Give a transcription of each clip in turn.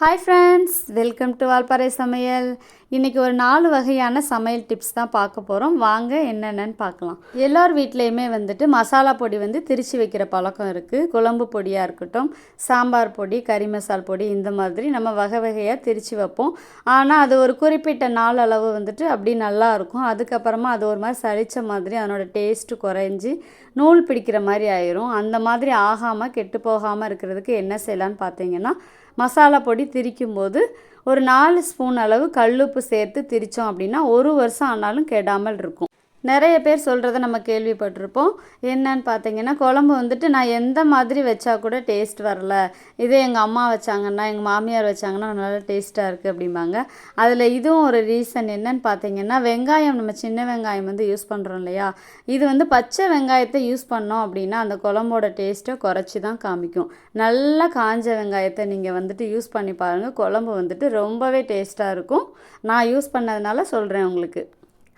Hi friends welcome to Valparai சமையல் இன்றைக்கி ஒரு நாலு வகையான சமையல் டிப்ஸ் தான் பார்க்க போகிறோம் வாங்க என்னென்னு பார்க்கலாம். எல்லார் வீட்லேயுமே வந்துட்டு மசாலா பொடி வந்து திரிச்சு வைக்கிற பழக்கம் இருக்குது குழம்பு பொடியாக இருக்கட்டும் சாம்பார் பொடி கறி மசால் பொடி இந்த மாதிரி நம்ம வகை வகையாக திரிச்சு வைப்போம். ஆனால் அது ஒரு குறிப்பிட்ட நாள் அளவு வந்துட்டு அப்படி நல்லா இருக்கும். அதுக்கப்புறமா அது ஒரு மாதிரி சளிச்ச மாதிரி அதனோட டேஸ்ட்டு குறைஞ்சி நூல் பிடிக்கிற மாதிரி ஆயிரும். அந்த மாதிரி ஆகாமல் கெட்டு போகாமல் இருக்கிறதுக்கு என்ன செய்யலான்னு பார்த்தீங்கன்னா மசாலா பொடி திரிக்கும் போது ஒரு நாலு ஸ்பூன் அளவு கல்லுப்பு சேர்த்து திரித்தோம் அப்படின்னா ஒரு வருஷம் ஆனாலும் கெடாமல் இருக்கும். நிறைய பேர் சொல்கிறத நம்ம கேள்விப்பட்டிருப்போம். என்னன்னு பார்த்தீங்கன்னா குழம்பு வந்துட்டு நான் எந்த மாதிரி வச்சா கூட டேஸ்ட் வரல. இதே எங்கள் அம்மா வச்சாங்கன்னா எங்கள் மாமியார் வச்சாங்கன்னா நல்லா டேஸ்ட்டாக இருக்குது அப்படிம்பாங்க. அதில் இதுவும் ஒரு ரீசன் என்னன்னு பார்த்தீங்கன்னா வெங்காயம் நம்ம சின்ன வெங்காயம் வந்து யூஸ் பண்ணுறோம் இல்லையா? இது வந்து பச்சை வெங்காயத்தை யூஸ் பண்ணோம் அப்படின்னா அந்த குழம்போட டேஸ்ட்டை குறைச்சி தான் காமிக்கும். நல்லா காஞ்ச வெங்காயத்தை நீங்கள் வந்துட்டு யூஸ் பண்ணி பாருங்கள் குழம்பு வந்துட்டு ரொம்பவே டேஸ்ட்டாக இருக்கும். நான் யூஸ் பண்ணதுனால சொல்கிறேன் உங்களுக்கு.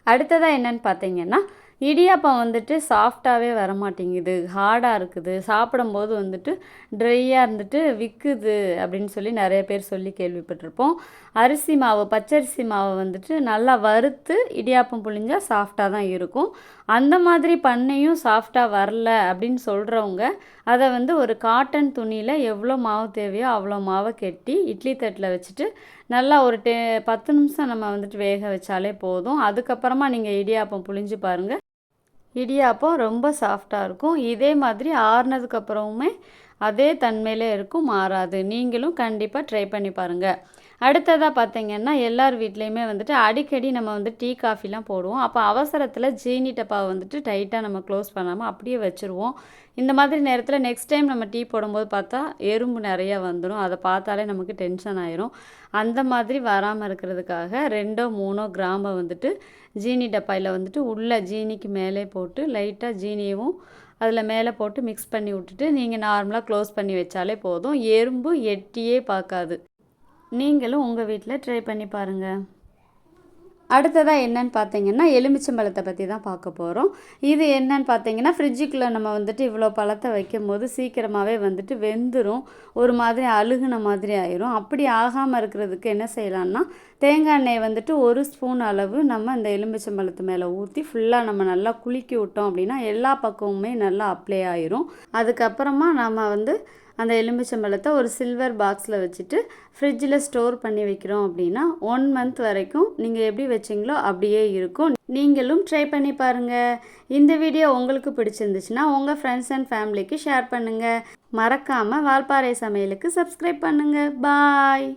அடுத்ததாக என்னன்னு பார்த்தீங்கன்னா இடியாப்பம் வந்துட்டு சாஃப்டாகவே வர மாட்டேங்குது ஹார்டாக இருக்குது. சாப்பிடும்போது வந்துட்டு ட்ரையாக இருந்துட்டு விற்குது அப்படின்னு சொல்லி நிறைய பேர் சொல்லி கேள்விப்பட்டிருப்போம். அரிசி மாவு பச்சரிசி மாவு வந்துட்டு நல்லா வறுத்து இடியாப்பம் புழிஞ்சால் சாஃப்டாக தான் இருக்கும். அந்த மாதிரி பண்ணையும் சாஃப்டாக வரல அப்படின்னு சொல்கிறவங்க அதை வந்து ஒரு காட்டன் துணியில் எவ்வளோ மாவு தேவையோ அவ்வளோ மாவை கெட்டி இட்லி தட்டில் வச்சுட்டு நல்லா ஒரு டே பத்து நிமிஷம் நம்ம வந்துட்டு வேக வச்சாலே போதும். அதுக்கப்புறமா நீங்கள் இடியாப்பம் புழிஞ்சு பாருங்கள் இடியாப்பம் ரொம்ப சாஃப்டாக இருக்கும். இதே மாதிரி ஆறுனதுக்கப்புறமுமே அதே தன்மையிலே இருக்கும் மாறாது. நீங்களும் கண்டிப்பாக ட்ரை பண்ணி பாருங்கள் அடுத்ததாக பார்த்தீங்கன்னா எல்லார் வீட்லேயுமே வந்துட்டு அடிக்கடி நம்ம வந்து டீ காஃபிலாம் போடுவோம். அப்போ அவசரத்தில் ஜீனி டப்பாவை வந்துட்டு டைட்டாக நம்ம க்ளோஸ் பண்ணாமல் அப்படியே வச்சுருவோம். இந்த மாதிரி நேரத்தில் நெக்ஸ்ட் டைம் நம்ம டீ போடும்போது பார்த்தா எறும்பு நிறையா வந்துடும் அதை பார்த்தாலே நமக்கு டென்ஷன் ஆயிரும். அந்த மாதிரி வராமல் இருக்கிறதுக்காக ரெண்டோ மூணோ கிராம்பை வந்துட்டு ஜீனி டப்பாயில் வந்துட்டு உள்ளே ஜீனிக்கு மேலே போட்டு லைட்டாக ஜீனியவும் அதில் மேலே போட்டு மிக்ஸ் பண்ணி விட்டுட்டு நீங்கள் நார்மலாக க்ளோஸ் பண்ணி வச்சாலே போதும். எறும்பு எட்டியே பார்க்காது. நீங்களும் உங்கள் வீட்டில் ட்ரை பண்ணி பாருங்கள் அடுத்ததாக என்னன்னு பார்த்தீங்கன்னா எலுமிச்சம்பழத்தை பற்றி தான் பார்க்க போகிறோம் இது என்னன்னு பார்த்தீங்கன்னா ஃப்ரிட்ஜுக்குள்ளே நம்ம வந்துட்டு இவ்வளோ பழத்தை வைக்கும் போது சீக்கிரமாகவே வந்துட்டு வெந்துடும் ஒரு மாதிரி அழுகுன மாதிரி ஆயிரும். அப்படி ஆகாமல் இருக்கிறதுக்கு என்ன செய்யலாம்னா தேங்காய் எண்ணெய் வந்துட்டு ஒரு ஸ்பூன் அளவு நம்ம இந்த எலுமிச்சம்பழத்து மேலே ஊற்றி ஃபுல்லாக நம்ம நல்லா குலுக்கி விட்டோம் அப்படின்னா எல்லா பக்கமுமே நல்லா அப்ளை ஆயிரும். அதுக்கப்புறமா நம்ம வந்து அந்த எலுமிச்சம்பழத்தை ஒரு சில்வர் பாக்ஸில் வச்சுட்டு ஃப்ரிட்ஜில் ஸ்டோர் பண்ணி வைக்கிறோம் அப்படின்னா ஒன் மந்த் வரைக்கும் நீங்கள் எப்படி வச்சிங்களோ அப்படியே இருக்கும். நீங்களும் ட்ரை பண்ணி பாருங்கள் இந்த வீடியோ உங்களுக்கு பிடிச்சிருந்துச்சுன்னா உங்கள் ஃப்ரெண்ட்ஸ் அண்ட் ஃபேமிலிக்கு ஷேர் பண்ணுங்கள் மறக்காமல் வால்பாறை சமையலுக்கு சப்ஸ்கிரைப் பண்ணுங்கள் பாய்